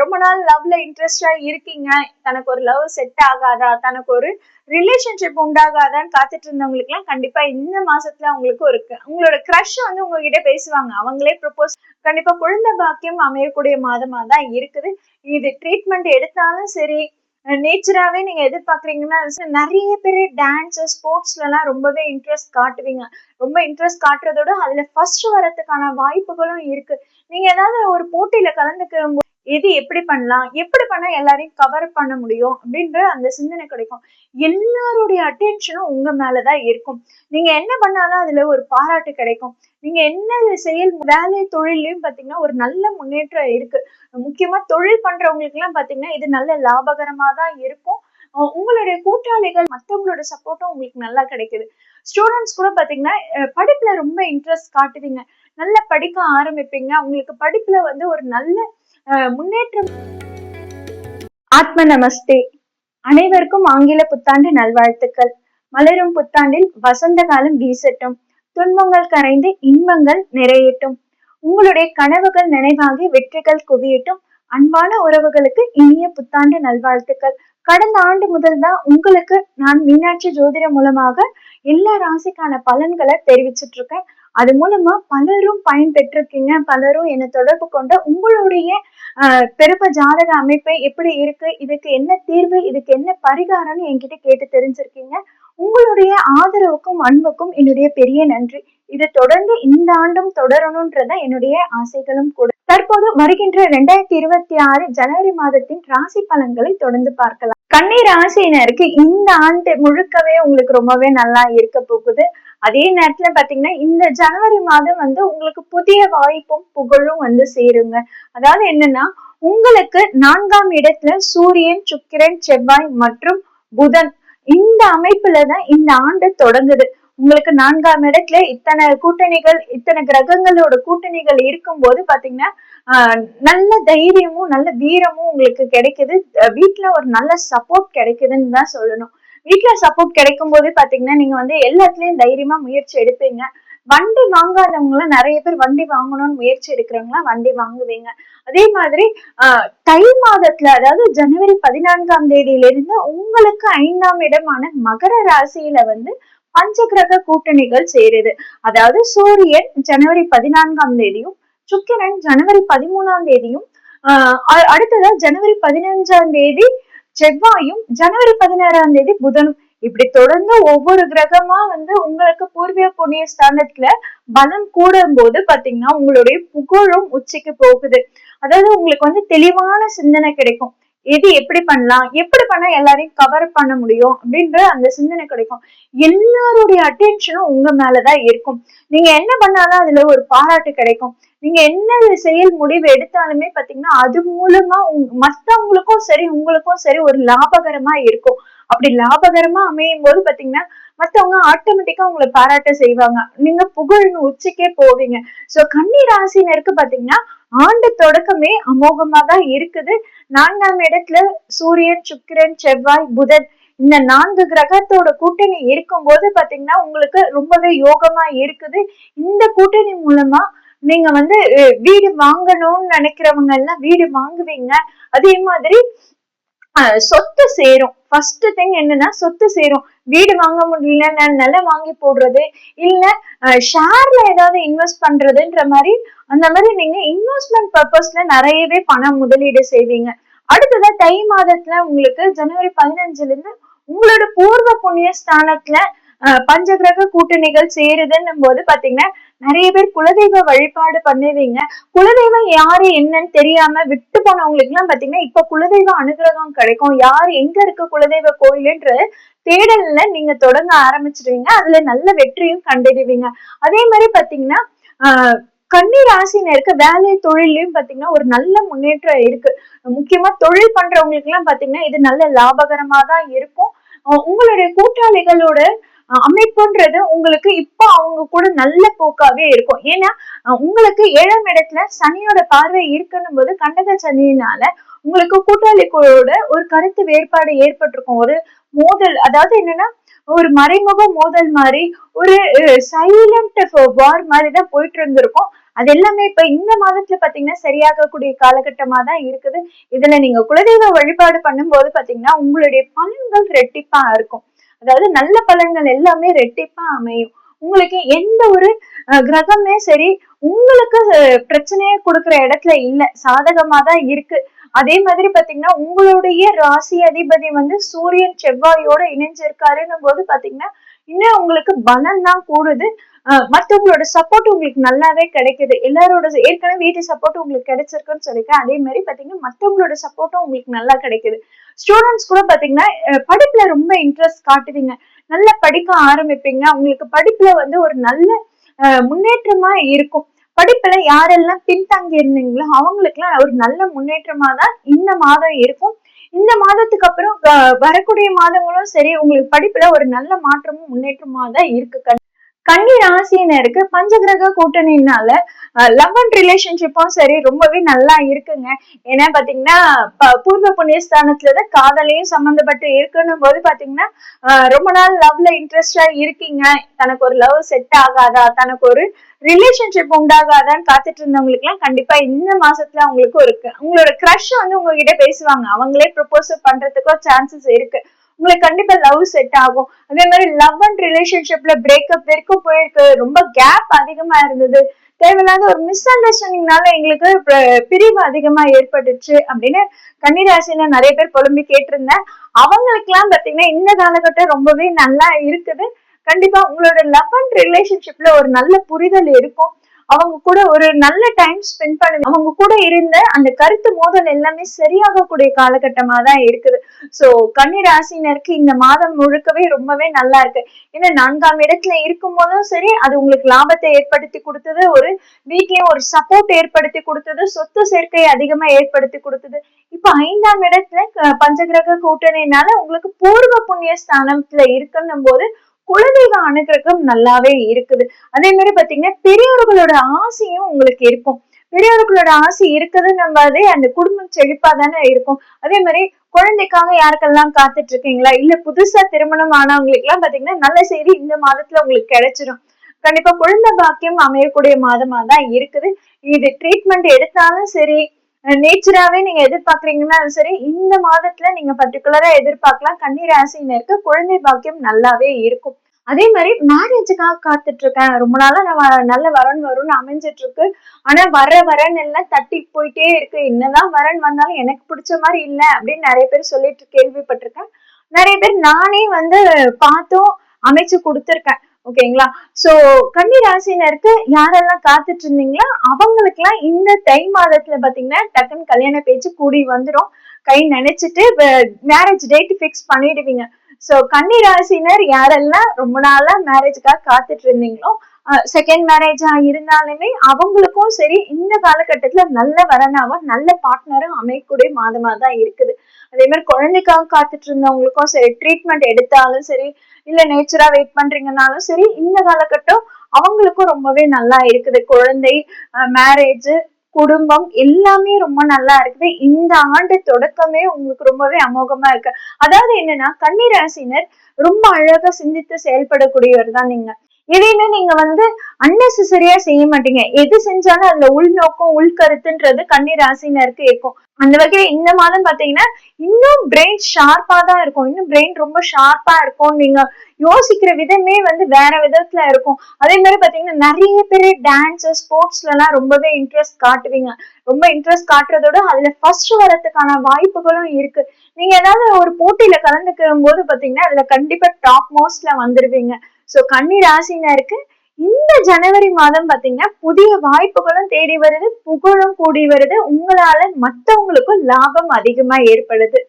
ரொம்ப நாள் லவ்ல இன்ட்ரெஸ்டா இருக்கீங்க. தனக்கு ஒரு லவ் செட் ஆகாதா? தனக்கு ஒரு ரிலேஷன்ஷிப் உண்டாகாதான்னு காத்துட்டு இருந்தவங்களுக்கு எல்லாம் கண்டிப்பா இந்த மாசத்துல அவங்களுக்கு ஒரு உங்களோட க்ரஷ் வந்து உங்ககிட்ட பேசுவாங்க. அவங்களே ப்ரப்போஸ் கண்டிப்பா குழந்தை பாக்கியம் அமையக்கூடிய மாதமா தான் இருக்குது. இது ட்ரீட்மெண்ட் எடுத்தாலும் சரி நேச்சராகவே நீங்க எதிர்பார்க்குறீங்கன்னா நிறைய பேர் டான்ஸ் ஸ்போர்ட்ஸ்லலாம் ரொம்பவே இன்ட்ரெஸ்ட் காட்டுவீங்க. ரொம்ப இன்ட்ரெஸ்ட் காட்டுறதோட அதுல ஃபர்ஸ்ட் வரத்துக்கான வாய்ப்புகளும் இருக்கு. நீங்க ஏதாவது ஒரு போட்டியில கலந்துக்கிற எது எப்படி பண்ணலாம்? எப்படி பண்ணா எல்லாரையும் கவர் பண்ண முடியும்? அப்படின்ற அந்த சிந்தனை கிடைக்கும். எல்லாருடைய அட்டென்ஷனும் உங்க மேலதான் இருக்கும். நீங்க என்ன பண்ணாலும் அதுல ஒரு பாராட்டு கிடைக்கும். நீங்க என்ன செயல் வேலை தொழிலையும் பாத்தீங்கன்னா ஒரு நல்ல முன்னேற்றம் இருக்கு. முக்கியமா தொழில் பண்றவங்களுக்கு எல்லாம் பாத்தீங்கன்னா இது நல்ல லாபகரமா தான் இருக்கும் உங்களுடைய கூட்டாளிகள் மற்றவங்களோட சப்போர்ட்டும் உங்களுக்கு நல்லா கிடைக்குது. ஸ்டூடெண்ட்ஸ் கூட பாத்தீங்கன்னா படிப்புல ரொம்ப இன்ட்ரெஸ்ட் காட்டுவீங்க. நல்லா படிக்க ஆரம்பிப்பீங்க. உங்களுக்கு படிப்புல வந்து ஒரு நல்ல முன்னேற்றம். ஆத்ம நமஸ்தே. அனைவருக்கும் ஆங்கில புத்தாண்டு நல்வாழ்த்துக்கள். மலரும் புத்தாண்டில் வசந்த காலம் வீசட்டும். துன்பங்கள் கரைந்து இன்பங்கள் நிறையட்டும். உங்களுடைய கனவுகள் நினைவாகி வெற்றிகள் குவியட்டும். அன்பான உறவுகளுக்கு இனிய புத்தாண்டு நல்வாழ்த்துக்கள். கடந்த ஆண்டு முதல் தான் உங்களுக்கு நான் மீனாட்சி ஜோதிடம் மூலமாக எல்லா ராசிக்கான பலன்களை தெரிவிச்சிட்டு இருக்கேன். அது மூலமா பலரும் பயன் பெற்றிருக்கீங்க. பலரும் என்னை தொடர்பு கொண்ட உங்களுடைய பிறப்ப ஜாதக அமைப்பை எப்படி இருக்கு? இதுக்கு என்ன தீர்வு? இதுக்கு என்ன பரிகாரம்னு என்கிட்ட கேட்டு தெரிஞ்சிருக்கீங்க. உங்களுடைய ஆதரவுக்கும் அன்புக்கும் என்னுடைய பெரிய நன்றி. இது தொடர்ந்து இந்த ஆண்டும் தொடரணும்ன்றத என்னுடைய ஆசைகளும் கூட. தற்போது வருகின்ற இரண்டாயிரத்தி இருபத்தி ஆறு ஜனவரி மாதத்தின் ராசி பலன்களை தொடர்ந்து பார்க்கலாம். கண்ணீர் ராசியினருக்கு இந்த ஆண்டு முழுக்கவே உங்களுக்கு ரொம்பவே நல்லா இருக்க போகுது. அதே நேரத்துல பாத்தீங்கன்னா இந்த ஜனவரி மாதம் வந்து உங்களுக்கு புதிய வாய்ப்பும் புகழும் வந்து சேருங்க. அதாவது என்னன்னா உங்களுக்கு நான்காம் இடத்துல சூரியன் சுக்கிரன் செவ்வாய் மற்றும் புதன் இந்த அமைப்புல தான் இந்த ஆண்டு தொடங்குது. உங்களுக்கு நான்காம் இடத்துல இத்தனை கூட்டணிகள் இத்தனை கிரகங்களோட கூட்டணிகள் இருக்கும் போது பாத்தீங்கன்னா ஆஹ் நல்ல தைரியமும் நல்ல வீரமும் உங்களுக்கு கிடைக்குது. வீட்டுல ஒரு நல்ல சப்போர்ட் கிடைக்குதுன்னு தான் சொல்லணும். வீட்டுல சப்போர்ட் கிடைக்கும் போது பாத்தீங்கன்னா நீங்க வந்து எல்லாத்துலயும் தைரியமா முயற்சி எடுப்பீங்க. வண்டி வாங்காதவங்களும் நிறைய பேர் வண்டி வாங்கணும்னு முயற்சி எடுக்கிறவங்களா வண்டி வாங்குவீங்க. அதே மாதிரி ஆஹ் தை மாதத்துல அதாவது ஜனவரி பதினான்காம் தேதியிலிருந்து உங்களுக்கு ஐந்தாம் இடமான மகர ராசியில வந்து பஞ்சகிரக கூட்டணிகள் சேருது. அதாவது சூரியன் ஜனவரி பதினான்காம் தேதியும் சுக்கிரன் ஜனவரி பதிமூணாம் தேதியும் ஆஹ் அடுத்ததா ஜனவரி பதினஞ்சாம் தேதி செவ்வாயும் ஜனவரி பதினாறாம் தேதி புதனும் இப்படி தொடர்ந்து ஒவ்வொரு கிரகமா வந்து உங்களுக்கு பூர்வீக புண்ணிய ஸ்தானத்துல பலம் கூடும் போது பாத்தீங்கன்னா உங்களுடைய புகழும் உச்சிக்கு போகுது. அதாவது உங்களுக்கு வந்து தெளிவான சிந்தனை கிடைக்கும். எது எப்படி பண்ணலாம்? எப்படி பண்ணா எல்லாரையும் கவர் பண்ண முடியும்? அப்படின்ற அந்த சிந்தனை கிடைக்கும். எல்லாருடைய அட்டென்ஷனும் உங்க மேலதான் இருக்கும். நீங்க என்ன பண்ணாலும் அதுல ஒரு பாராட்டு கிடைக்கும். நீங்க என்ன செயல் முடிவு எடுத்தாலுமே பாத்தீங்கன்னா அது மூலமா மத்தவங்களுக்கும் சரி உங்களுக்கும் சரி ஒரு லாபகரமா இருக்கும். அப்படி லாபகரமா அமையும் போது பாத்தீங்கன்னா மத்தவங்க ஆட்டோமேட்டிக்கா உங்களை பாராட்ட செய்வாங்க. நீங்க புகழ்னு உச்சிக்கே போவீங்க. சோ கன்னி ராசினருக்கு பாத்தீங்கன்னா ஆண்டு தொடக்கமே அமோகமா தான் இருக்குது. நான்காம் இடத்துல சூரியன் சுக்கிரன் செவ்வாய் புதன் இந்த நான்கு கிரகத்தோட கூட்டணி இருக்கும் போது பாத்தீங்கன்னா உங்களுக்கு ரொம்பவே யோகமா இருக்குது. இந்த கூட்டணி மூலமா நீங்க வந்து வீடு வாங்கணும்னு நினைக்கிறவங்க எல்லாம் வீடு வாங்குவீங்க. அதே மாதிரி சொத்து சேரும். ஃபர்ஸ்ட் திங் என்னன்னா சொத்து சேரும். வீடு வாங்க முடியல நிலம் வாங்கி போடுறது இல்ல ஷேர்ல ஏதாவது இன்வெஸ்ட் பண்றதுன்ற மாதிரி அந்த மாதிரி நீங்க இன்வெஸ்ட்மெண்ட் பர்பஸ்ல நிறையவே பணம் முதலீடு செய்வீங்க. அடுத்ததா தை மாதத்துல உங்களுக்கு ஜனவரி பதினஞ்சுல இருந்து உங்களோட பூர்வ புண்ணிய ஸ்தானத்துல பஞ்சகிரக கூட்டணிகள் சேருதுன்னும் போது பாத்தீங்கன்னா நிறைய பேர் குலதெய்வ வழிபாடு பண்ணுவீங்க. குலதெய்வம் யாரு என்னன்னு தெரியாம விட்டு போனவங்களுக்கு எல்லாம் பாத்தீங்கன்னா இப்ப குலதெய்வ அனுகிரகம் கிடைக்கும். யார் எங்க இருக்கு குலதெய்வ கோயிலுன்ற தேடல்ல நீங்க தொடங்க ஆரம்பிச்சிருவீங்க. அதுல நல்ல வெற்றியும் கண்டறிவீங்க. அதே மாதிரி பாத்தீங்கன்னா ஆஹ் கன்னி ராசினருக்கு வேலை தொழிலையும் பாத்தீங்கன்னா ஒரு நல்ல முன்னேற்றம் இருக்கு. முக்கியமா தொழில் பண்றவங்களுக்கு எல்லாம் பாத்தீங்கன்னா இது நல்ல லாபகரமா தான் இருக்கும். உங்களுடைய கூட்டாளிகளோட அமைப்புன்றது உங்களுக்கு இப்போ அவங்க கூட நல்ல போக்காவே இருக்கும். ஏன்னா உங்களுக்கு ஏழாம் இடத்துல சனியோட பார்வை இருக்கணும் போது கண்டக சனியினால உங்களுக்கு கூட்டாளிகளோட ஒரு கருத்து வேறுபாடு ஏற்பட்டிருக்கும். ஒரு மோதல் அதாவது என்னன்னா ஒரு மறைமுக மோதல் மாதிரி ஒரு சைலண்ட் வார் மாதிரி தான் போயிட்டு இருந்திருக்கும். அது எல்லாமே இப்ப இந்த மாதத்துல பாத்தீங்கன்னா சரியாகக்கூடிய காலகட்டமா தான் இருக்குது. இதுல நீங்க குலதெய்வ வழிபாடு பண்ணும்போது பாத்தீங்கன்னா உங்களுடைய பலன்கள் ரெட்டிப்பா இருக்கும். அதாவது நல்ல பலன்கள் எல்லாமே ரெட்டிப்பா அமையும். உங்களுக்கு எந்த ஒரு கிரகமே சரி உங்களுக்கு பிரச்சனையை கொடுக்குற இடத்துல இல்ல. சாதகமா தான் இருக்கு. அதே மாதிரி பாத்தீங்கன்னா உங்களுடைய ராசி அதிபதி வந்து சூரியன் செவ்வாயோட இணைஞ்சிருக்காருன்னும் போது பாத்தீங்கன்னா இன்னும் உங்களுக்கு பலன் தான் கூடுது. மற்றவங்களோட சப்போர்ட் உங்களுக்கு நல்லாவே கிடைக்குது. எல்லாரோட ஏற்கனவே வீட்டு சப்போர்ட் உங்களுக்கு கிடைச்சிருக்குன்னு சொல்லியிருக்கேன். அதே மாதிரி பாத்தீங்கன்னா மற்றவங்களோட சப்போர்ட்டும் உங்களுக்கு நல்லா கிடைக்குது. ஸ்டூடெண்ட்ஸ் கூட பாத்தீங்கன்னா படிப்புல ரொம்ப இன்ட்ரெஸ்ட் காட்டுவீங்க. நல்லா படிக்க ஆரம்பிப்பீங்க. உங்களுக்கு படிப்புல வந்து ஒரு நல்ல முன்னேற்றமா இருக்கும். படிப்புல யாரெல்லாம் பின்தங்கி இருந்தீங்களோ அவங்களுக்கு எல்லாம் ஒரு நல்ல முன்னேற்றமா தான் இந்த மாதம் இருக்கும். இந்த மாதத்துக்கு அப்புறம் வரக்கூடிய மாதங்களும் சரி உங்களுக்கு படிப்புல ஒரு நல்ல மாற்றமும் முன்னேற்றமா தான் இருக்கு. கன்னி ராசினருக்கு பஞ்சகிரக கூட்டணினால லவ் அண்ட் ரிலேஷன்ஷிப்பும் சரி ரொம்பவே நல்லா இருக்குங்க. ஏன்னா பாத்தீங்கன்னா பூர்வ புண்ணியஸ்தானத்துலதான் காதலையும் சம்பந்தப்பட்டு இருக்குன்னும் போது பாத்தீங்கன்னா ரொம்ப நாள் லவ்ல இன்ட்ரெஸ்டா இருக்கீங்க. தனக்கு ஒரு லவ் செட் ஆகாதா? தனக்கு ஒரு ரிலேஷன்ஷிப் உண்டாகாதான்னு காத்துட்டு இருந்தவங்களுக்கு எல்லாம் கண்டிப்பா இந்த மாசத்துல அவங்களுக்கு இருக்கு உங்களோட க்ரஷ் வந்து உங்ககிட்ட பேசுவாங்க. அவங்களே ப்ரொபோசல் பண்றதுக்கோ சான்சஸ் இருக்கு. உங்களுக்கு கண்டிப்பா லவ் செட் ஆகும். அதே மாதிரி லவ் அண்ட் ரிலேஷன்ஷிப்ல பிரேக்கப் வரைக்கும் போயிருக்கு. ரொம்ப கேப் அதிகமா இருந்தது. தேவையில்லாத ஒரு மிஸ் அண்டர்ஸ்டாண்டிங்னால எங்களுக்கு பிரிவு அதிகமா ஏற்பட்டுச்சு அப்படின்னு கன்னிராசின நிறைய பேர் புலம்பி கேட்டிருந்தேன். அவங்களுக்கு எல்லாம் பாத்தீங்கன்னா இந்த காலகட்டம் ரொம்பவே நல்லா இருக்குது. கண்டிப்பா உங்களோட லவ் அண்ட் ரிலேஷன்ஷிப்ல ஒரு நல்ல புரிதல் இருக்கும். அவங்க கூட ஒரு நல்ல டைம் ஸ்பெண்ட் பண்ண அவங்க கூட இருந்த அந்த கருத்து மோதல் எல்லாமே சரியாகக்கூடிய காலகட்டமா தான் இருக்குது. சோ கன்னி ராசினருக்கு இந்த மாதம் முழுக்கவே ரொம்பவே நல்லா இருக்கு. ஏன்னா நான்காம் இடத்துல இருக்கும் போதும் சரி அது உங்களுக்கு லாபத்தை ஏற்படுத்தி கொடுத்தது ஒரு வீட்லயும் ஒரு சப்போர்ட் ஏற்படுத்தி கொடுத்தது சொத்து சேர்க்கையை அதிகமா ஏற்படுத்தி கொடுத்தது. இப்ப ஐந்தாம் இடத்துல பஞ்சகிரக கூட்டணினால உங்களுக்கு பூர்வ புண்ணிய ஸ்தானத்துல இருக்குன்னும் போது குலதெய்வ அனுகிரகம் நல்லாவே இருக்குது. அதே மாதிரி பாத்தீங்கன்னா பெரியவர்களோட ஆசையும் உங்களுக்கு இருக்கும். பெரியவர்களோட ஆசை இருக்குதுன்னு அதே அந்த குடும்பம் செழிப்பா தானே இருக்கும். அதே மாதிரி குழந்தைக்காக யாருக்கெல்லாம் காத்துட்டு இருக்கீங்களா இல்ல புதுசா திருமணம் ஆனவங்களுக்கு எல்லாம் பாத்தீங்கன்னா நல்ல செய்தி இந்த மாதத்துல உங்களுக்கு கிடைச்சிடும் கண்டிப்பா குழந்தை பாக்கியம் அமையக்கூடிய மாதமா தான் இருக்குது. இது ட்ரீட்மெண்ட் எடுத்தாலும் சரி நேச்சராகவே நீங்க எதிர்பார்க்கறீங்கன்னா சரி. இந்த மாதத்துல நீங்க பர்டிகுலரா எதிர்பார்க்கலாம். கண்ணீர் ராசினருக்கு குழந்தை பாக்கியம் நல்லாவே இருக்கும். அதே மாதிரி மேரேஜுக்காக காத்துட்டு இருக்கேன் ரொம்ப நாளா நான் நல்ல வரன் வரும்னு அமைஞ்சிட்டு இருக்கு ஆனா வர வரன் எல்லாம் தட்டி போயிட்டே இருக்கு. என்னதான் வரன் வந்தாலும் எனக்கு பிடிச்ச மாதிரி இல்ல அப்படின்னு நிறைய பேர் சொல்லிட்டு கேள்விப்பட்டிருக்கேன். நிறைய பேர் நானே வந்து பார்த்தும் அமைச்சு கொடுத்துருக்கேன். ஓகேங்களா? சோ கன்னி ராசினருக்கு யாரெல்லாம் காத்துட்டு இருந்தீங்களோ அவங்களுக்கு எல்லாம் இந்த தை மாதத்துல பாத்தீங்கன்னா டக்குன்னு கல்யாண பேச்சு கூடி வந்துடும் கை நினைச்சிட்டு மேரேஜ் டேட் ஃபிக்ஸ் பண்ணிடுவீங்க. சோ கன்னி ராசினர் யாரெல்லாம் ரொம்ப நாளா மேரேஜுக்காக காத்துட்டு இருந்தீங்களோ செகண்ட் மேரேஜா இருந்தாலுமே அவங்களுக்கும் சரி இந்த காலகட்டத்துல நல்ல வரனாவும் நல்ல பார்ட்னரும் அமையக்கூடிய மாதமா தான் இருக்குது. அதே மாதிரி குழந்தைக்காக காத்துட்டு இருந்தவங்களுக்கும் சரி ட்ரீட்மெண்ட் எடுத்தாலும் சரி இல்ல நேச்சரா வெயிட் பண்றீங்கனாலும் சரி இந்த காலகட்டம் அவங்களுக்கும் ரொம்பவே நல்லா இருக்குது. குழந்தை மேரேஜ் குடும்பம் எல்லாமே ரொம்ப நல்லா இருக்குது. இந்த ஆண்டு தொடக்கமே உங்களுக்கு ரொம்பவே அமோகமா இருக்கு. அதாவது என்னன்னா கன்னிராசினர் ரொம்ப அழகா சிந்தித்து செயல்படக்கூடியவர் தான் நீங்க. இதையுமே நீங்க வந்து அன்னெசரியா செய்ய மாட்டீங்க. எது செஞ்சாலும் அதுல உள்நோக்கம் உள்கருத்துன்றது கன்னிராசினருக்கு இருக்கும். அந்த வகையில இந்த மாதம் பாத்தீங்கன்னா இன்னும் பிரெயின் ஷார்ப்பா தான் இருக்கும். இன்னும் பிரெயின் ரொம்ப ஷார்ப்பா இருக்கும் நீங்க யோசிக்கிற விதமே வந்து வேற விதத்துல இருக்கும். அதே மாதிரி பாத்தீங்கன்னா நிறைய பேர் டான்ஸ் ஸ்போர்ட்ஸ்ல எல்லாம் ரொம்பவே இன்ட்ரெஸ்ட் காட்டுவீங்க. ரொம்ப இன்ட்ரெஸ்ட் காட்டுறதோட அதுல ஃபர்ஸ்ட் வரதுக்கான வாய்ப்புகளும் இருக்கு. நீங்க ஏதாவது ஒரு போட்டியில கலந்துக்கும் போது பாத்தீங்கன்னா அதுல கண்டிப்பா டாப் மோஸ்ட்ல வந்துருவீங்க. சோ கன்னி ராசினருக்கு இந்த ஜனவரி மாதம் பாத்தீங்கன்னா புதிய வாய்ப்புகளும் தேடி வருது புகழும் கூடி வருது. உங்களால மத்தவங்களுக்கும் லாபம் அதிகமா ஏற்படுது.